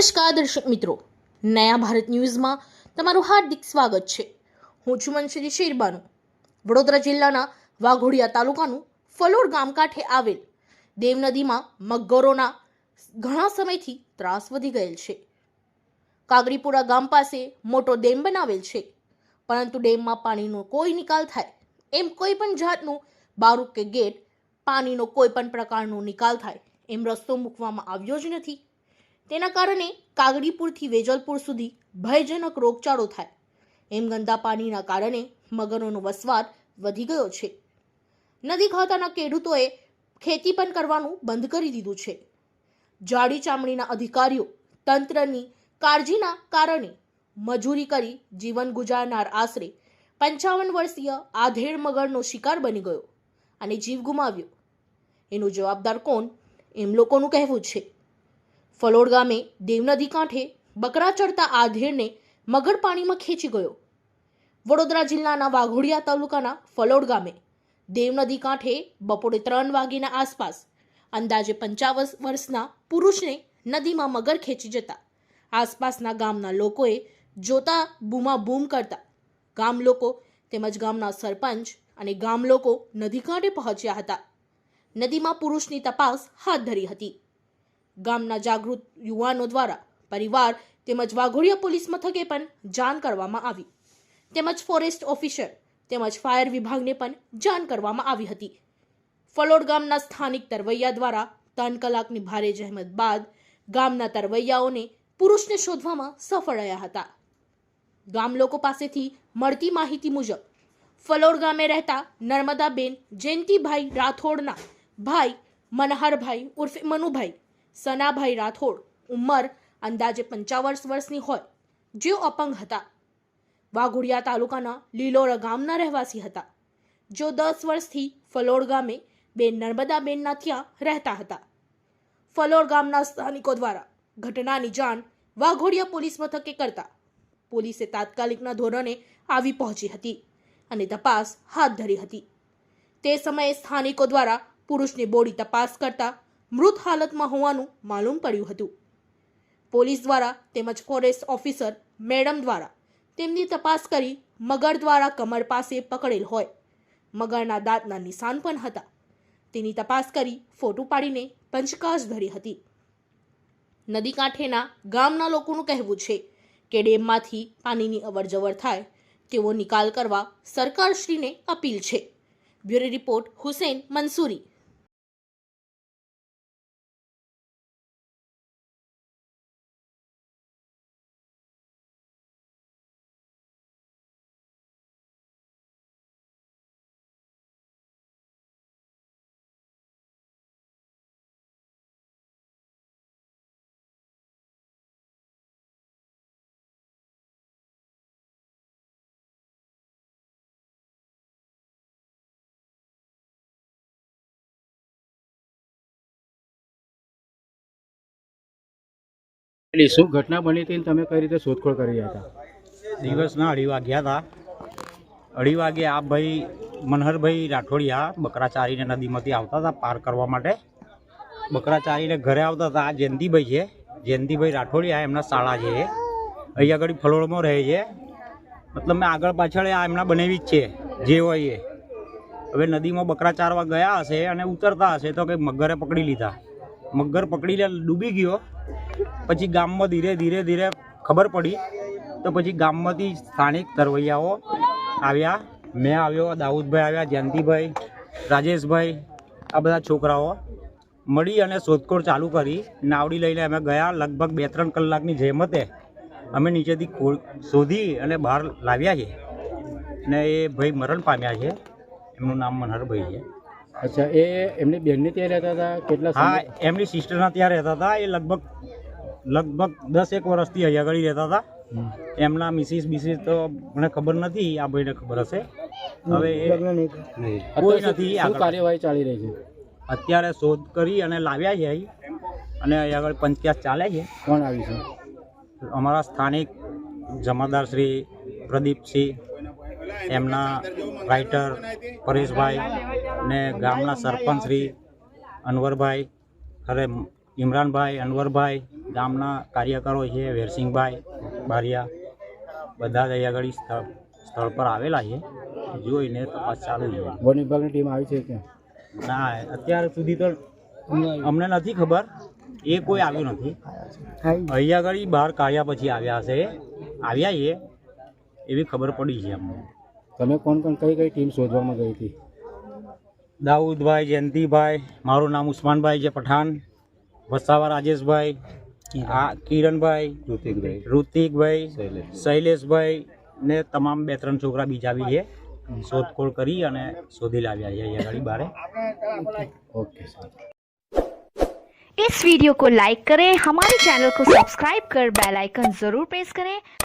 નમસ્કાર દર્શક મિત્રો. નયા ભારત ન્યૂઝમાં તમારું હાર્દિક સ્વાગત છે. હું છું મનસુરી શેરબાનુ. વડોદરા જિલ્લાના વાઘોડિયા તાલુકાનું ફલોર ગામ કાંઠે આવેલ દેવ નદીમાં મગરોના ઘણા સમયથી ત્રાસ વધી ગયેલ છે. કાગડીપુરા ગામ પાસે મોટો ડેમ બનાવેલ છે. પરંતુ ડેમમાં પાણીનો કોઈ નિકાલ થાય એમ કોઈ પણ જાતનું બારૂક કે ગેટ પાણીનો કોઈ પણ પ્રકારનો નિકાલ થાય એમ રસ્તો મૂકવામાં આવ્યો જ નથી. તેના કારણે કાગડીપુરથી વેજલપુર સુધી ભયજનક રોગચાળો થાય. એમ ગંદા પાણીના કારણે મગરોનો વસવાટ વધી ગયો છે. નદી ખાતાના ખેડૂતોએ ખેતી પણ કરવાનું બંધ કરી દીધું છે. જાડી ચામડીના અધિકારીઓ તંત્રની કાળજીના કારણે મજૂરી કરી જીવન ગુજારનાર આશરે પંચાવન વર્ષીય આધેડ મગરનો શિકાર બની ગયો અને જીવ ગુમાવ્યો. એનો જવાબદાર કોણ? એમ લોકોનું કહેવું છે. ફલોડ ગામે દેવનદી કાંઠે બકરા ચડતા આધેડને મગર પાણીમાં ખેંચી ગયો. વડોદરા જિલ્લાના વાઘોડિયા તાલુકાના ફલોડ ગામે દેવનદી કાંઠે બપોરે ત્રણ વાગ્યાના આસપાસ અંદાજે પંચાવન વર્ષના પુરુષને નદીમાં મગર ખેંચી જતા આસપાસના ગામના લોકોએ જોતા બૂમા બૂમ કરતા. ગામ લોકો તેમજ ગામના સરપંચ અને ગામ લોકો નદી કાંઠે પહોંચ્યા હતા. નદીમાં પુરુષની તપાસ હાથ ધરી હતી. ગામના જાગૃત યુવાનો દ્વારા પરિવાર તેમજ વાઘોડિયા પોલીસ મથકે પણ જાણ કરવામાં આવી. તેમજ ફોરેસ્ટ ઓફિસર તેમજ ફાયર વિભાગને પણ જાણ કરવામાં આવી હતી. ફલોડ ગામના સ્થાનિક તરવૈયા દ્વારા ત્રણ કલાકની ભારે જહેમત બાદ ગામના તરવૈયાઓને પુરુષને શોધવામાં સફળ રહ્યા હતા. ગામ લોકો પાસેથી મળતી માહિતી મુજબ, ફલોડ ગામે રહેતા નર્મદાબેન જયંતિભાઈ રાઠોડના ભાઈ મનહરભાઈ ઉર્ફે મનુભાઈ સનાભાઈ રાઠોડ ઉંમર અંદાજે પંચાવન વર્ષની હોય, જેઓ અપંગ હતા. વાઘોડિયા તાલુકાના લીલોરા ગામના રહેવાસી હતા જો દસ વર્ષથી ફલોડ ગામે બેન નર્મદાબેનના ત્યાં રહેતા હતા. ફલોડ ગામના સ્થાનિકો દ્વારા ઘટનાની જાણ વાઘોડિયા પોલીસ મથકે કરતા પોલીસે તાત્કાલિકના ધોરણે આવી પહોંચી હતી અને તપાસ હાથ ધરી હતી. તે સમયે સ્થાનિકો દ્વારા પુરુષની બોડી તપાસ કરતા મૃત હાલતમાં હોવાનું માલુમ પડ્યું હતું. પોલીસ દ્વારા તેમજ ફોરેસ્ટ ઓફિસર મેડમ દ્વારા તેમની તપાસ કરી મગર દ્વારા કમર પાસે પકડેલ હોય. મગરના દાંતના નિશાન પણ હતા. તેની તપાસ કરી ફોટો પાડીને પંચકાશ ધરી હતી. નદી કાંઠેના ગામના લોકોનું કહેવું છે કે ડેમમાંથી પાણીની અવરજવર થાય તેવો નિકાલ કરવા સરકારશ્રીને અપીલ છે. Bureau report Hussain Mansuri. શું ઘટના બની હતી તમે કઈ રીતે શોધખોળ કરી હતા? દિવસના અઢી વાગ્યા હતા. અઢી વાગે આ ભાઈ મનહરભાઈ રાઠોડિયા બકરા ચારીને નદીમાંથી આવતા હતા પાર કરવા માટે. બકરા ચારીને ઘરે આવતા હતા. આ જયંતિભાઈ છે. જયંતિભાઈ રાઠોડિયા એમના શાળા છે. અહીંયા આગળ ફલોળમાં રહે છે. મતલબ મેં આગળ પાછળ આ એમના બનેવી જ છે. જે હોય એ. હવે નદીમાં બકરા ચારવા ગયા હશે અને ઉતરતા હશે તો કંઈ મગરે પકડી લીધા. મગર પકડી લે, ડૂબી ગયો. પછી ગામમાં ધીરે ધીરે ધીરે ખબર પડી. તો પછી ગામમાંથી સ્થાનિક તરવૈયાઓ આવ્યા. મેં આવ્યો, દાઉદભાઈ આવ્યા, જયંતિભાઈ, રાજેશભાઈ, આ બધા છોકરાઓ. મળી અને શોધખોળ ચાલુ કરી. નાવડી લઈને અમે ગયા લગભગ બે ત્રણ કલાકની જહેમતે અમે નીચેથી શોધી અને બહાર લાવ્યા છે ને એ ભાઈ મરણ પામ્યા છે. એમનું નામ મનહરભાઈ છે. અચ્છા એ એમની બહેનની ત્યાં રહેતા હતા? કેટલા હા એમની સિસ્ટરના ત્યાં રહેતા હતા. એ લગભગ લગભગ દસ એક વર્ષથી અહીંયા આગળ રહેતા હતા. એમના મિસિસ બિસિસ તો મને ખબર નથી આ ભાઈને ખબર હશે. હવે એ કોઈ નથી શું કાર્યવાહી ચાલી રહી છે? અત્યારે શોધ કરી અને લાવ્યા છે અહીં. અને અહીંયા આગળ પંચાયત ચાલે છે. કોણ આવી છે? અમારા સ્થાનિક જમાદાર શ્રી પ્રદીપસિંહ એમના રાઇટર પરેશભાઈ ને ગામના સરપંચ શ્રી અનવરભાઈ અરે ઇમરાનભાઈ અનવરભાઈ ગામના કાર્યકરો છે વેરસિંહભાઈ બારિયા બધા જ અહીંયા આગળ સ્થળ સ્થળ પર આવેલા છે. જોઈને તપાસ ચાલુ છે. વન વિભાગની ટીમ આવી છે કે ના અત્યાર સુધી તો અમને નથી ખબર. એ કોઈ આવ્યું નથી. અહીંયા આગળ બહાર કાઢ્યા પછી આવ્યા હશે આવ્યા છે. એવી ખબર પડી છે અમને. તમે કોણ કોણ કઈ કઈ ટીમ શોધવામાં ગઈ હતી દાઉદભાઈ જયંતિભાઈ મારું નામ ઉસ્માનભાઈ છે પઠાણ વસાવા રાજેશભાઈ આ કિરણભાઈ ઋતિકભાઈ ઋતિકભાઈ શૈલેષભાઈ ને તમામ બે ત્રણ છોકરા બીજા બી છે શોધખોળ કરી અને શોધી લાવ્યા છે અહીંયા આગળ બારે ઓકે સર इस वीडियो को लाइक करें हमारे चैनल को सब्सक्राइब कर बेल आइकन जरूर प्रेस करें